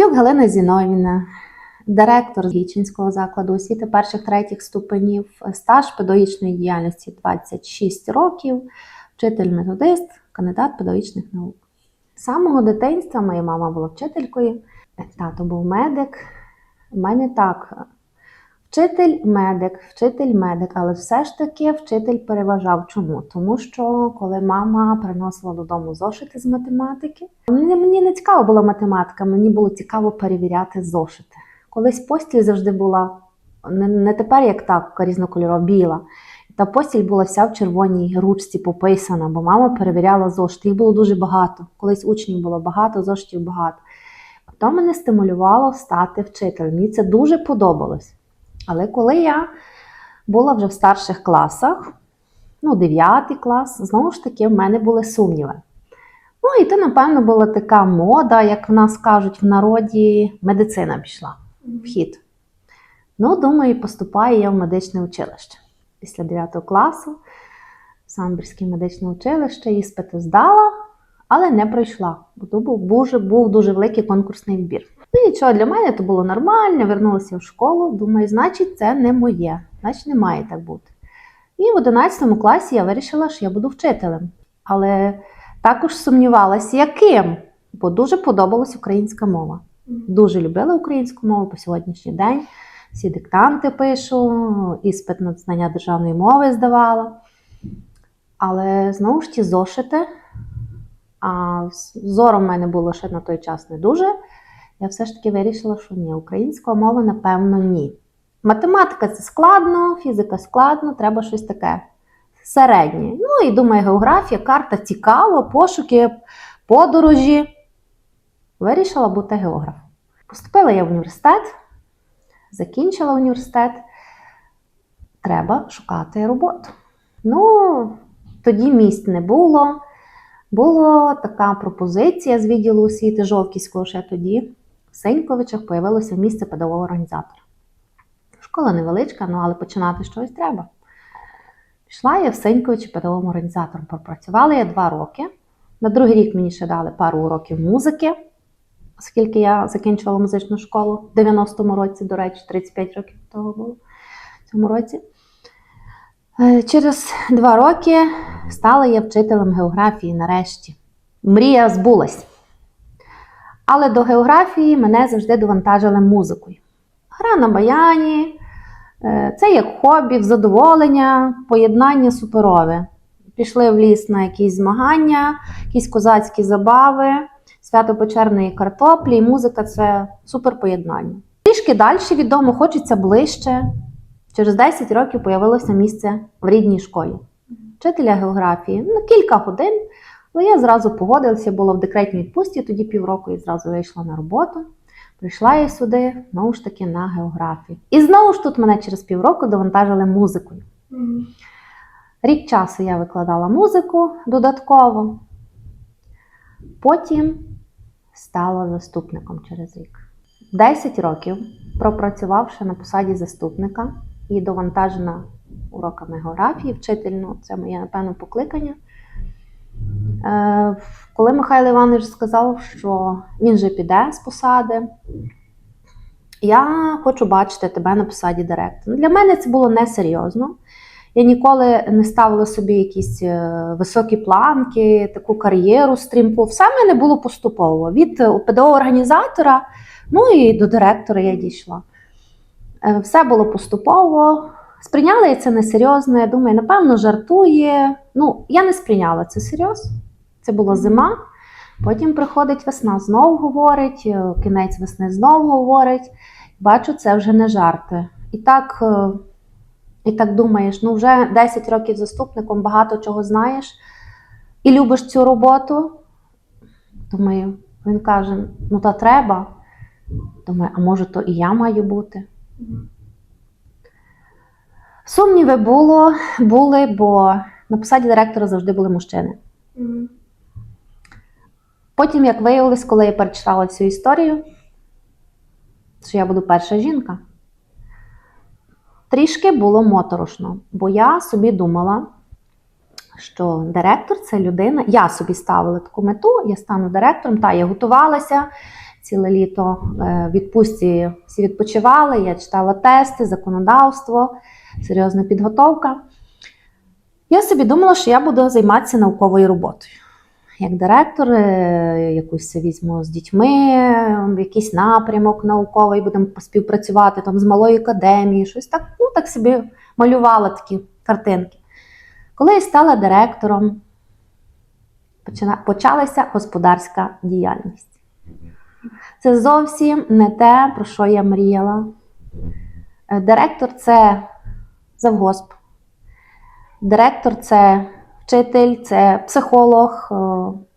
Федюк Галина Зіновіна, директор Гічинського закладу освіти перших третіх ступенів, стаж педагогічної діяльності 26 років, вчитель-методист, кандидат педагогічних наук. З самого дитинства моя мама була вчителькою, тато був медик. У мене так. Вчитель-медик, вчитель-медик, але все ж таки вчитель переважав. Чому? Тому що коли мама приносила додому зошити з математики, мені, мені не цікава була математика, мені було цікаво перевіряти зошити. Колись постіль завжди була не, не тепер, як так, різнокольорова, біла. Та постіль була вся в червоній ручці пописана, бо мама перевіряла зошити. Їх було дуже багато. Колись учнів було багато, зошитів багато. То мене стимулювало стати вчителем. Мені це дуже подобалось. Але коли я була вже в старших класах, ну, 9 клас, знову ж таки, в мене були сумніви. Ну, і то, напевно, була така мода, як в нас кажуть в народі, медицина пішла в хід. Ну, думаю, поступаю я в медичне училище. Після 9 класу в Самбірське медичне училище іспити здала, але не пройшла. Бо був дуже, був дуже великий конкурсний відбір. Ну нічого, для мене це було нормально, вернулася в школу. Думаю, значить, це не моє, значить, не має так бути. І в 11 класі я вирішила, що я буду вчителем. Але також сумнівалася, яким, бо дуже подобалась українська мова. Дуже любила українську мову по сьогоднішній день. Всі диктанти пишу, іспит на знання державної мови здавала. Але знову ж ті зошити. А зором в мене було ще на той час не дуже. Я все ж таки вирішила, що ні, українська мова, напевно, ні. Математика це складно, фізика складно, треба щось таке середнє. Ну і думаю, географія, карта цікаво, пошуки, подорожі. Вирішила бути географом. Поступила я в університет, закінчила університет. Треба шукати роботу. Ну, тоді місць не було. Була така пропозиція з відділу освіти Жовківського ще тоді. В Сеньковичах появилося місце педагога організатора. Школа невеличка, ну але починати щось треба. Пішла я в Сеньковичі педагогом організатором. Пропрацювала я два роки. На другий рік мені ще дали пару уроків музики, оскільки я закінчувала музичну школу в 90-му році, до речі, 35 років того було в цьому році. Е, Через два роки стала я вчителем географії нарешті. Мрія збулась. Але до географії мене завжди довантажили музикою. Гра на баяні, е, це як хобі, задоволення, поєднання суперове. Пішли в ліс на якісь змагання, якісь козацькі забави, свято печерної картоплі, і музика це супер поєднання. Трішки далі відомо, хочеться ближче. Через 10 років появилося місце в рідній школі. Вчителя географії на кілька годин, але я зразу погодилася, була в декретній відпустці, тоді півроку і зразу вийшла на роботу. Прийшла я сюди, знову ж таки, на географію. І знову ж тут мене через півроку довантажили музикою. Рік часу я викладала музику додатково. Потім стала заступником через рік. 10 років пропрацювавши на посаді заступника і довантажена уроками географії, вчительно, це моє, напевно, покликання. Е, коли Михайло Іванович сказав, що він же піде з посади, я хочу бачити тебе на посаді директора. Для мене це було несерйозно. Я ніколи не ставила собі якісь е, високі планки, таку кар'єру стрімку. Все в мене було поступово. Від педагога-організатора, ну і до директора я дійшла. Е, Все було поступово. Сприйняла я це несерйозно. Я думаю, напевно, жартує. Ну, я не сприйняла це серйозно. Це була зима. Потім приходить весна, знову говорить, е, кінець весни знову говорить. Бачу, це вже не жарти. І так, е, і так думаєш, ну вже 10 років заступником, багато чого знаєш і любиш цю роботу. Думаю, він каже: ну та треба. Думаю, а може, то і я маю бути. Сумніви було, були, бо на посаді директора завжди були мужчини. Потім, як виявилось, коли я перечитала цю історію, що я буду перша жінка, трішки було моторошно, бо я собі думала, що директор це людина. Я собі ставила таку мету, я стану директором, та я готувалася. ціле літо е, в відпустці всі відпочивали. Я читала тести, законодавство, серйозна підготовка. Я собі думала, що я буду займатися науковою роботою. Як директор, е, якусь візьму з дітьми, якийсь напрямок науковий, будемо співпрацювати там з малою академією, щось так, ну так собі малювала такі картинки. Коли я стала директором, почалася господарська діяльність. Це зовсім не те, про що я мріяла. Е, Директор це завгосп. Директор це вчитель, це психолог, е,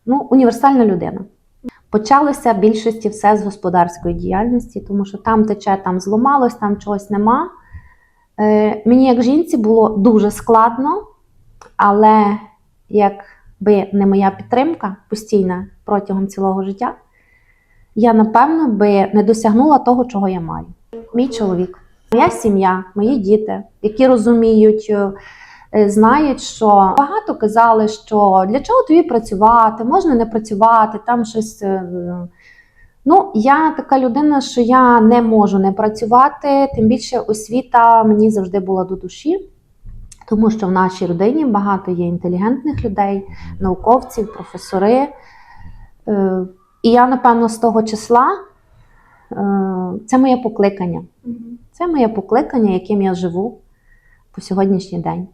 ну, універсальна людина. Почалося в більшості все з господарської діяльності, тому що там тече, там зламалось, там чогось нема. Е, Мені, як жінці, було дуже складно, але якби не моя підтримка постійна протягом цілого життя, я напевно би не досягнула того, чого я маю. Мій чоловік, моя сім'я, мої діти, які розуміють, е, знають, що багато казали, що для чого тобі працювати, можна не працювати, там щось. е, Ну, я така людина, що я не можу не працювати, тим більше освіта мені завжди була до душі, тому що в нашій родині багато є інтелігентних людей, науковців, професори. Е, І я, напевно, з того числа е, це моє покликання. Це моє покликання, яким я живу по сьогоднішній день.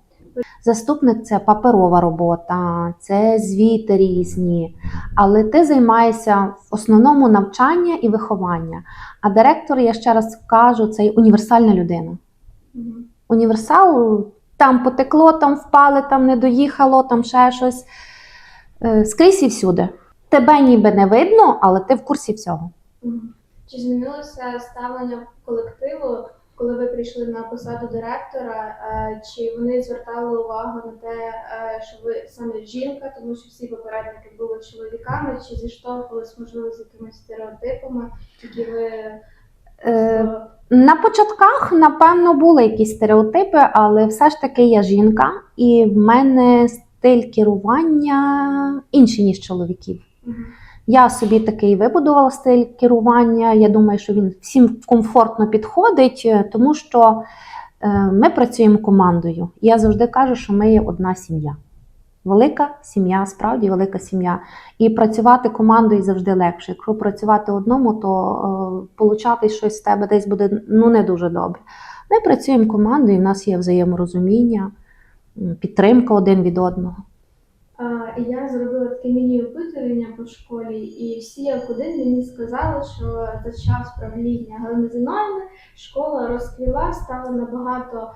Заступник це паперова робота, це звіти різні, але ти займаєшся в основному навчання і виховання. А директор, я ще раз кажу, це універсальна людина. Універсал там потекло, там впали, там не доїхало, там ще щось. Е, Скрізь і всюди. Тебе ніби не видно, але ти в курсі всього. Чи змінилося ставлення колективу, коли ви прийшли на посаду директора? Е, Чи вони звертали увагу на те, е, що ви саме жінка, тому що всі попередники були чоловіками, чи зіштовхувались можливо з якимись стереотипами, які ви Е, На початках, напевно, були якісь стереотипи, але все ж таки я жінка, і в мене стиль керування інший, ніж чоловіків. Мгм. Я собі такий вибудувала стиль керування. Я думаю, що він всім комфортно підходить, е, тому що е, ми працюємо командою. Я завжди кажу, що ми є одна сім'я. Велика сім'я, справді велика сім'я. І працювати командою завжди легше. Якщо працювати одному, то е, щось з тебе десь буде ну, не дуже добре. Ми працюємо командою, в нас є взаєморозуміння, підтримка один від одного. Я зробила таке міні-опитування по школі, і всі як один мені сказали, що за час правління Галини Зиновівни школа розквіла, стала набагато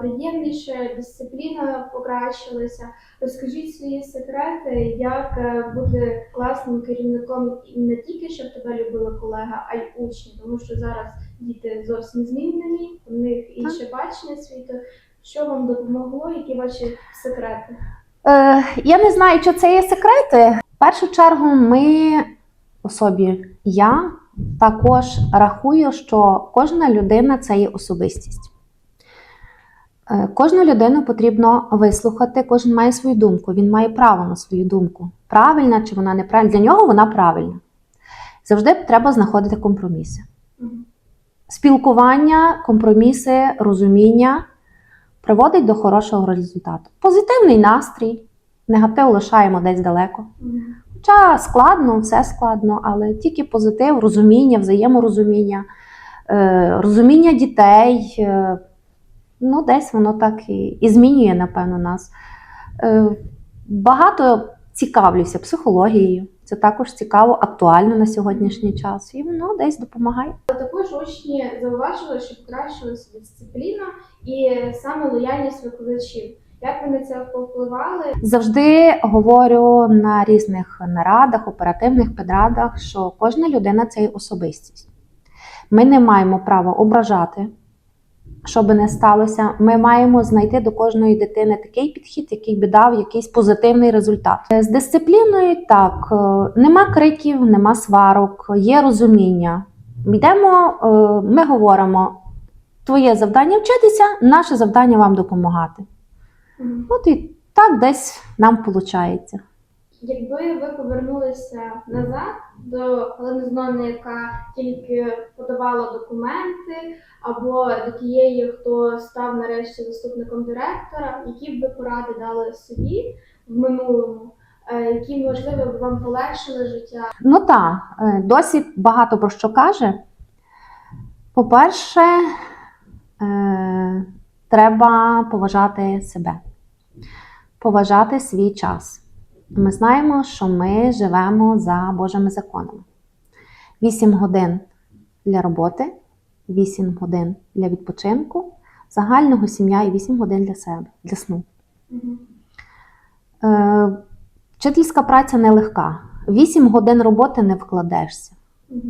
приємніше, дисципліна покращилася. Розкажіть свої секрети, як е, бути класним керівником і не тільки щоб тебе любили колега, а й учні, тому що зараз діти зовсім змінені, у них інше бачення світу. Що вам допомогло? Які ваші секрети? Е, я не знаю, чи це є секрети. В першу чергу, ми особі я також рахую, що кожна людина це є особистість. Е, Кожну людину потрібно вислухати, кожен має свою думку, він має право на свою думку. Правильна чи вона неправильна. Для нього вона правильна. Завжди треба знаходити компроміси. Спілкування, компроміси, розуміння приводить до хорошого результату. Позитивний настрій, негатив лишаємо десь далеко. Хоча складно, все складно, але тільки позитив, розуміння, взаєморозуміння, е, розуміння дітей. е, Ну, десь воно так і, і змінює, напевно, нас. Е, Багато цікавлюся психологією. Це також цікаво, актуально на сьогоднішній час. І воно десь допомагає. Але також учні зауважили, що покращилася дисципліна і саме лояльність викладачів. Як ви на це повпливали? Завжди говорю на різних нарадах, оперативних підрадах, що кожна людина це є особистість. Ми не маємо права ображати, що би не сталося. Ми маємо знайти до кожної дитини такий підхід, який би дав якийсь позитивний результат. З дисципліною так, е, нема криків, нема сварок, є розуміння. Йдемо, е, ми говоримо. Твоє завдання вчитися, наше завдання вам допомагати. От і так десь нам виходить. Якби ви повернулися назад до Галини яка тільки подавала документи, або до тієї, хто став нарешті заступником директора, які б ви поради дали собі в минулому, е, які можливо б вам полегшили життя? Ну так, е, досвід багато про що каже. По-перше, е, треба поважати себе, поважати свій час. Ми знаємо, що ми живемо за Божими законами. 8 годин для роботи, 8 годин для відпочинку, загального сім'я і 8 годин для себе, для сну. Е, Вчительська праця нелегка. 8 годин роботи не вкладешся.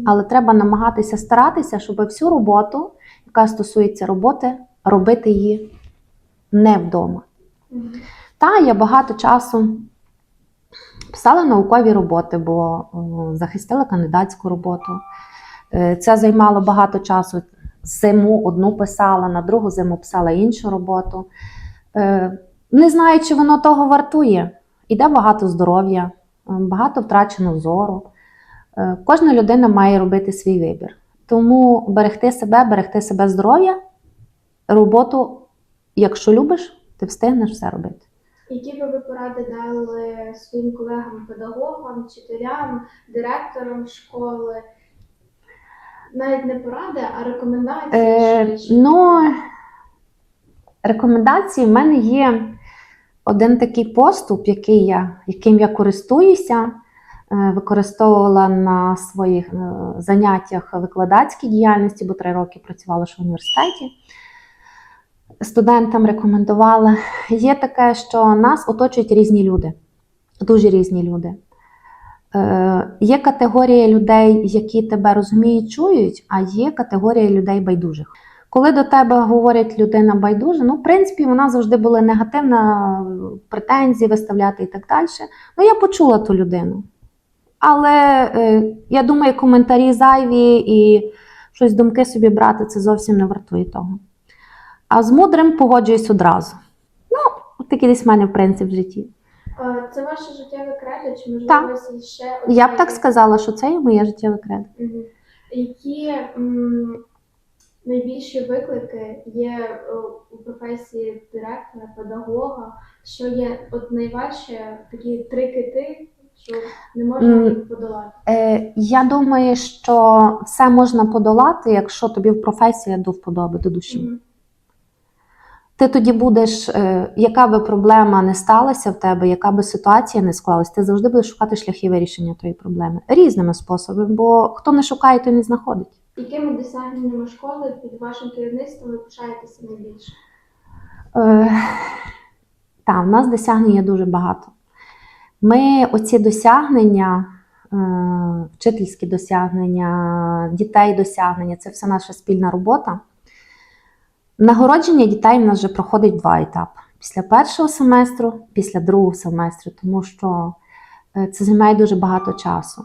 Але треба намагатися старатися, щоб всю роботу, яка стосується роботи, робити її не вдома. Та я багато часу писала наукові роботи, бо захистила кандидатську роботу. Е, Це займало багато часу. Зиму одну писала, на другу зиму писала іншу роботу. Е, Не знаю, чи воно того вартує. Іде багато здоров'я, е, багато втрачено зору. Кожна людина має робити свій вибір. Тому берегти себе, берегти себе здоров'я, роботу, якщо любиш, ти встигнеш все робити. Які би ви поради дали своїм колегам, педагогам, вчителям, директорам школи? Навіть не поради, а рекомендації. Е, ну, рекомендації в мене є один такий поступ, який я, яким я користуюся, е, використовувала на своїх е, заняттях викладацькій діяльності, бо три роки працювала ще в університеті. Студентам рекомендувала. Є таке, що нас оточують різні люди, дуже різні люди. Е, Є категорія людей, які тебе розуміють, чують, а є категорія людей байдужих. Коли до тебе говорять людина байдужа, ну, в принципі, вона завжди була негативна, претензії виставляти і так далі. Ну, я почула ту людину. Але е, я думаю, коментарі зайві і щось думки собі брати, це зовсім не вартує того. А з мудрим погоджуюсь одразу. Ну, такий десь в мене принцип в житті. Це ваше життєве кредо, чи можливо Так. у вас є ще Я б так сказала, що це є моє життєве кредо. Мгм. Які м, найбільші виклики є е, у професії директора, педагога? Що є от найважче такі три кити, що не можна М. їх подолати? Е, я думаю, що все можна подолати, якщо тобі в професія до вподоби, до душі. Мгм. Ти тоді будеш, е, яка би проблема не сталася в тебе, яка би ситуація не склалась, ти завжди будеш шукати шляхи вирішення тої проблеми різними способами, бо хто не шукає, той не знаходить. Якими досягненнями школи під вашим керівництвом ви пишаєтеся найбільше? Е, та, в нас досягнень є дуже багато. Ми оці досягнення, е, вчительські досягнення, дітей досягнення це все наша спільна робота. Нагородження дітей в нас вже проходить два етапи: після першого семестру, після другого семестру, тому що е, це займає дуже багато часу.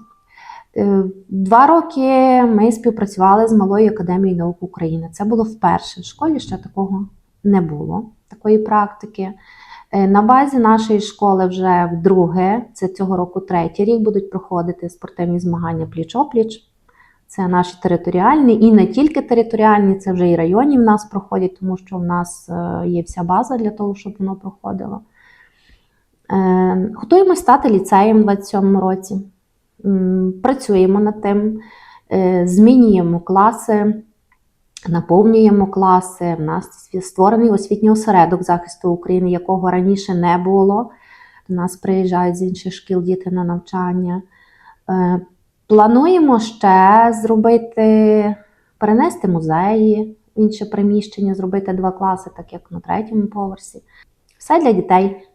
Е, Два роки ми співпрацювали з Малою академією наук України. Це було вперше. В школі ще такого не було, такої практики. Е, На базі нашої школи вже вдруге, це цього року третій рік, будуть проходити спортивні змагання пліч-опліч. Це наші територіальні і не тільки територіальні, це вже і районні в нас проходять, тому що в нас е, є вся база для того, щоб воно проходило. Е, Готуємось стати ліцеєм у 27 році. Працюємо над тим, е, змінюємо класи, наповнюємо класи. В нас створений освітній осередок захисту України, якого раніше не було. До нас приїжджають з інших шкіл діти на навчання. Плануємо ще зробити, перенести музеї в інше приміщення, зробити два класи, так як на третьому поверсі. Все для дітей.